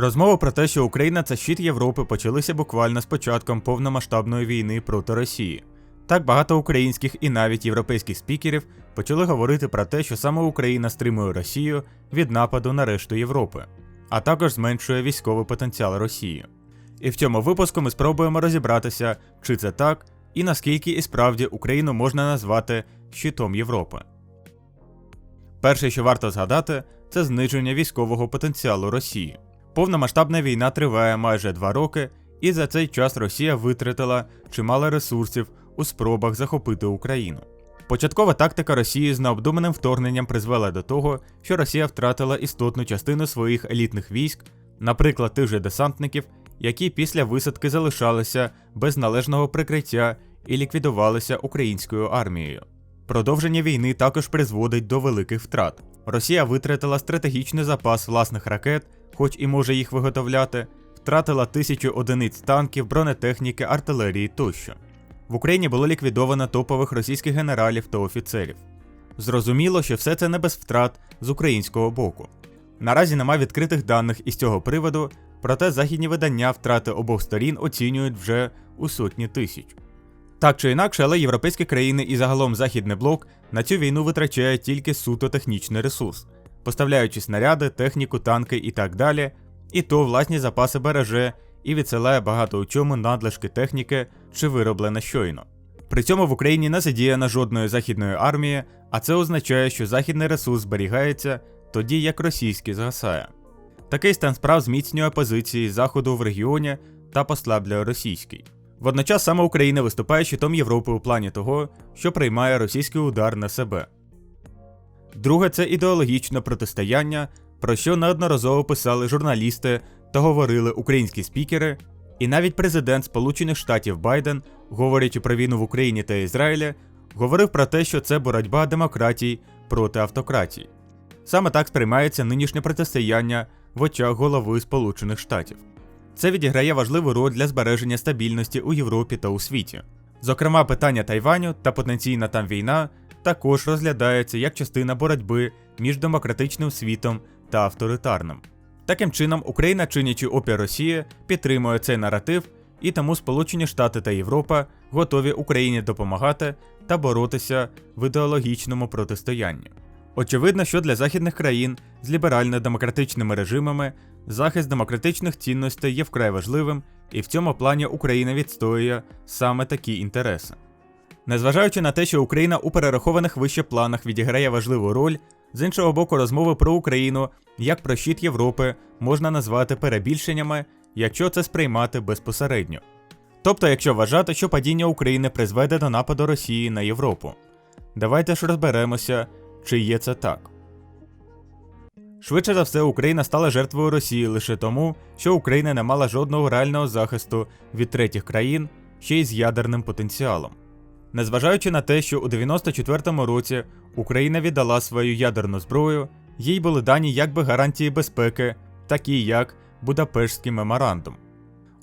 Розмови про те, що Україна це щит Європи, почалися буквально з початком повномасштабної війни проти Росії. Так багато українських і навіть європейських спікерів почали говорити про те, що саме Україна стримує Росію від нападу на решту Європи, а також зменшує військовий потенціал Росії. І в цьому випуску ми спробуємо розібратися, чи це так, і наскільки і справді Україну можна назвати щитом Європи. Перше, що варто згадати, це зниження військового потенціалу Росії. Повномасштабна війна триває майже два роки, і за цей час Росія витратила чимало ресурсів у спробах захопити Україну. Початкова тактика Росії з необдуманим вторгненням призвела до того, що Росія втратила істотну частину своїх елітних військ, наприклад, тих же десантників, які після висадки залишалися без належного прикриття і ліквідувалися українською армією. Продовження війни також призводить до великих втрат. Росія витратила стратегічний запас власних ракет, хоч і може їх виготовляти, втратила тисячу одиниць танків, бронетехніки, артилерії тощо. В Україні було ліквідовано топових російських генералів та офіцерів. Зрозуміло, що все це не без втрат з українського боку. Наразі нема відкритих даних із цього приводу, проте західні видання втрати обох сторін оцінюють вже у сотні тисяч. Так чи інакше, але європейські країни і загалом Західний блок на цю війну витрачає тільки суто технічний ресурс, поставляючи снаряди, техніку, танки і так далі, і то власні запаси береже і відсилає багато у чому надлишки техніки чи вироблене щойно. При цьому в Україні не задіяна жодної західної армії, а це означає, що західний ресурс зберігається тоді як російський згасає. Такий стан справ зміцнює позиції Заходу в регіоні та послаблює російський. Водночас саме Україна виступає щитом Європи у плані того, що приймає російський удар на себе. Друге це ідеологічне протистояння, про що неодноразово писали журналісти та говорили українські спікери, і навіть президент Сполучених Штатів Байден, говорячи про війну в Україні та Ізраїлі, говорив про те, що це боротьба демократій проти автократій. Саме так сприймається нинішнє протистояння в очах голови Сполучених Штатів. Це відіграє важливу роль для збереження стабільності у Європі та у світі. Зокрема, питання Тайваню та потенційна там війна також розглядається як частина боротьби між демократичним світом та авторитарним. Таким чином, Україна, чинячи опір Росії, підтримує цей наратив, і тому Сполучені Штати та Європа готові Україні допомагати та боротися в ідеологічному протистоянні. Очевидно, що для західних країн з ліберально-демократичними режимами захист демократичних цінностей є вкрай важливим, і в цьому плані Україна відстоює саме такі інтереси. Незважаючи на те, що Україна у перерахованих вище планах відіграє важливу роль, з іншого боку, розмови про Україну як про щит Європи можна назвати перебільшеннями, якщо це сприймати безпосередньо. Тобто, якщо вважати, що падіння України призведе до нападу Росії на Європу. Давайте ж розберемося, чи є це так. Швидше за все, Україна стала жертвою Росії лише тому, що Україна не мала жодного реального захисту від третіх країн ще й з ядерним потенціалом. Незважаючи на те, що у 94-му році Україна віддала свою ядерну зброю, їй були дані якби гарантії безпеки, такі як Будапештський меморандум.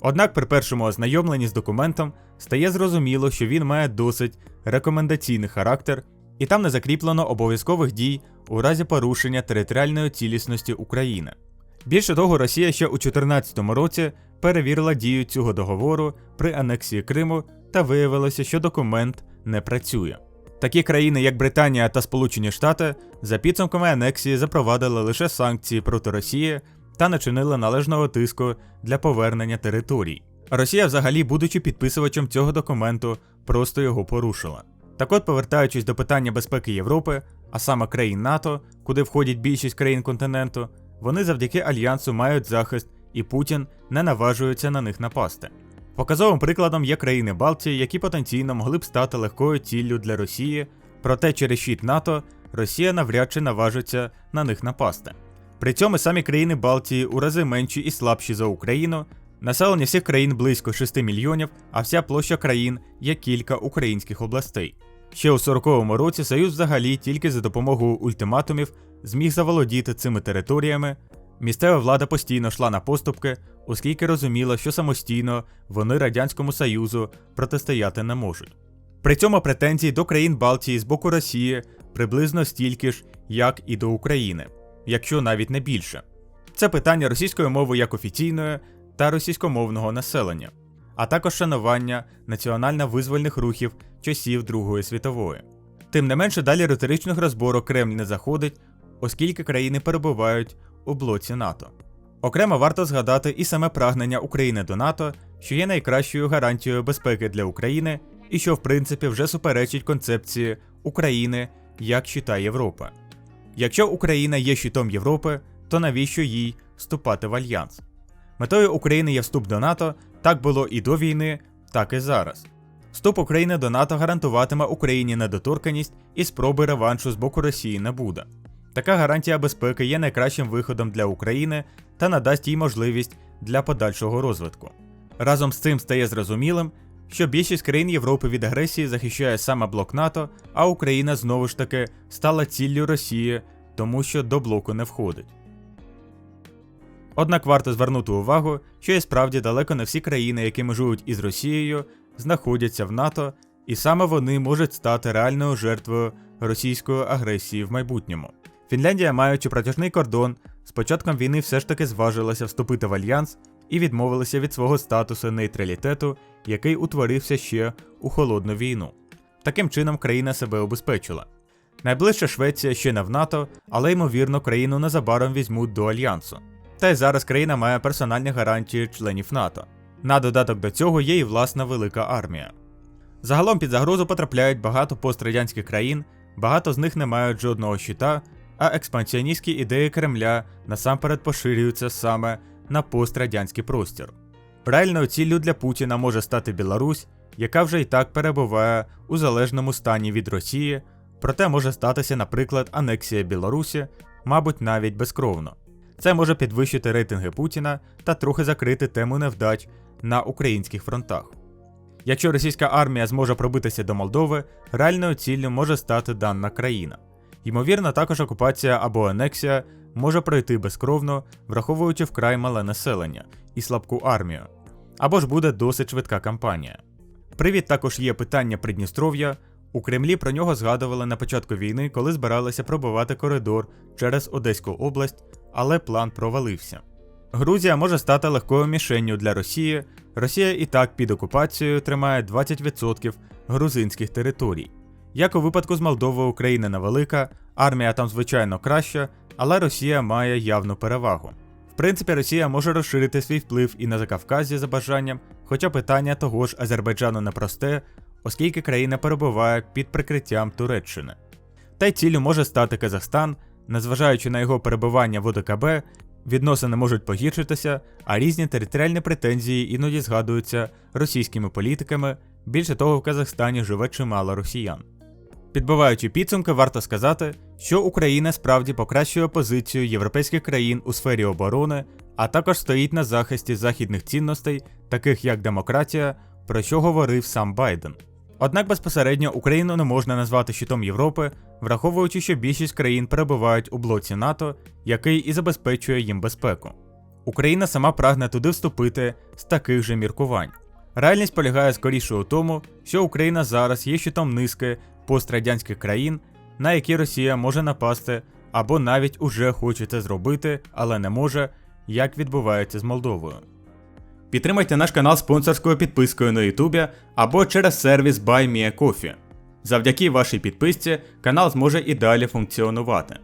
Однак при першому ознайомленні з документом стає зрозуміло, що він має досить рекомендаційний характер, і там не закріплено обов'язкових дій у разі порушення територіальної цілісності України. Більше того, Росія ще у 2014 році перевірила дію цього договору при анексії Криму та виявилося, що документ не працює. Такі країни, як Британія та Сполучені Штати, за підсумками анексії запровадили лише санкції проти Росії та не чинили належного тиску для повернення територій. Росія, взагалі, будучи підписувачем цього документу, просто його порушила. Так от, повертаючись до питання безпеки Європи, а саме країн НАТО, куди входять більшість країн континенту, вони завдяки альянсу мають захист, і Путін не наважується на них напасти. Показовим прикладом є країни Балтії, які потенційно могли б стати легкою ціллю для Росії, проте через щит НАТО Росія навряд чи наважиться на них напасти. При цьому самі країни Балтії у рази менші і слабші за Україну, населення всіх країн близько 6 мільйонів, а вся площа країн є кілька українських областей. Ще у 40-му році Союз взагалі тільки за допомогою ультиматумів зміг заволодіти цими територіями. Місцева влада постійно йшла на поступки, оскільки розуміла, що самостійно вони Радянському Союзу протистояти не можуть. При цьому претензій до країн Балтії з боку Росії приблизно стільки ж, як і до України, якщо навіть не більше. Це питання російської мови як офіційної та російськомовного населення, а також шанування національно-визвольних рухів часів Другої світової. Тим не менше, далі риторичних розборок Кремль не заходить, оскільки країни перебувають у блоці НАТО. Окремо варто згадати і саме прагнення України до НАТО, що є найкращою гарантією безпеки для України і що в принципі вже суперечить концепції України як щита Європи. Якщо Україна є щитом Європи, то навіщо їй вступати в альянс? Метою України є вступ до НАТО, так було і до війни, так і зараз. Вступ України до НАТО гарантуватиме Україні недоторканість і спроби реваншу з боку Росії не буде. Така гарантія безпеки є найкращим виходом для України та надасть їй можливість для подальшого розвитку. Разом з цим стає зрозумілим, що більшість країн Європи від агресії захищає саме блок НАТО, а Україна знову ж таки стала ціллю Росії, тому що до блоку не входить. Однак варто звернути увагу, що і справді далеко не всі країни, які межують із Росією, знаходяться в НАТО, і саме вони можуть стати реальною жертвою російської агресії в майбутньому. Фінляндія, маючи протяжний кордон, з початком війни все ж таки зважилася вступити в альянс і відмовилася від свого статусу нейтралітету, який утворився ще у холодну війну. Таким чином країна себе обезпечила. Найближча Швеція ще не в НАТО, але ймовірно країну незабаром візьмуть до альянсу. Та й зараз країна має персональні гарантії членів НАТО. На додаток до цього є і власна велика армія. Загалом під загрозу потрапляють багато пострадянських країн, багато з них не мають жодного щита, а експансіоністські ідеї Кремля насамперед поширюються саме на пострадянський простір. Реальною ціллю для Путіна може стати Білорусь, яка вже і так перебуває у залежному стані від Росії, проте може статися, наприклад, анексія Білорусі, мабуть, навіть безкровно. Це може підвищити рейтинги Путіна та трохи закрити тему невдач на українських фронтах. Якщо російська армія зможе пробитися до Молдови, реальною ціллю може стати дана країна. Ймовірно, також окупація або анексія може пройти безкровно, враховуючи вкрай мале населення і слабку армію, або ж буде досить швидка кампанія. Привід також є питання Придністров'я. У Кремлі про нього згадували на початку війни, коли збиралися пробивати коридор через Одеську область, але план провалився. Грузія може стати легкою мішенню для Росії. Росія і так під окупацією тримає 20% грузинських територій. Як у випадку з Молдовою, Україна невелика, армія там звичайно краща, але Росія має явну перевагу. В принципі, Росія може розширити свій вплив і на Закавказі за бажанням, хоча питання того ж Азербайджану непросте, оскільки країна перебуває під прикриттям Туреччини. Та й ціллю може стати Казахстан, незважаючи на його перебування в ОДКБ, відносини можуть погіршитися, а різні територіальні претензії іноді згадуються російськими політиками. Більше того, в Казахстані живе чимало росіян. Підбиваючи підсумки, варто сказати, що Україна справді покращує позицію європейських країн у сфері оборони, а також стоїть на захисті західних цінностей, таких як демократія, про що говорив сам Байден. Однак безпосередньо Україну не можна назвати щитом Європи, враховуючи, що більшість країн перебувають у блоці НАТО, який і забезпечує їм безпеку. Україна сама прагне туди вступити з таких же міркувань. Реальність полягає скоріше у тому, що Україна зараз є щитом низки пострадянських країн, на які Росія може напасти або навіть уже хоче це зробити, але не може, як відбувається з Молдовою. Підтримайте наш канал спонсорською підпискою на Ютубі або через сервіс BuyMeACoffee. Завдяки вашій підписці канал зможе і далі функціонувати.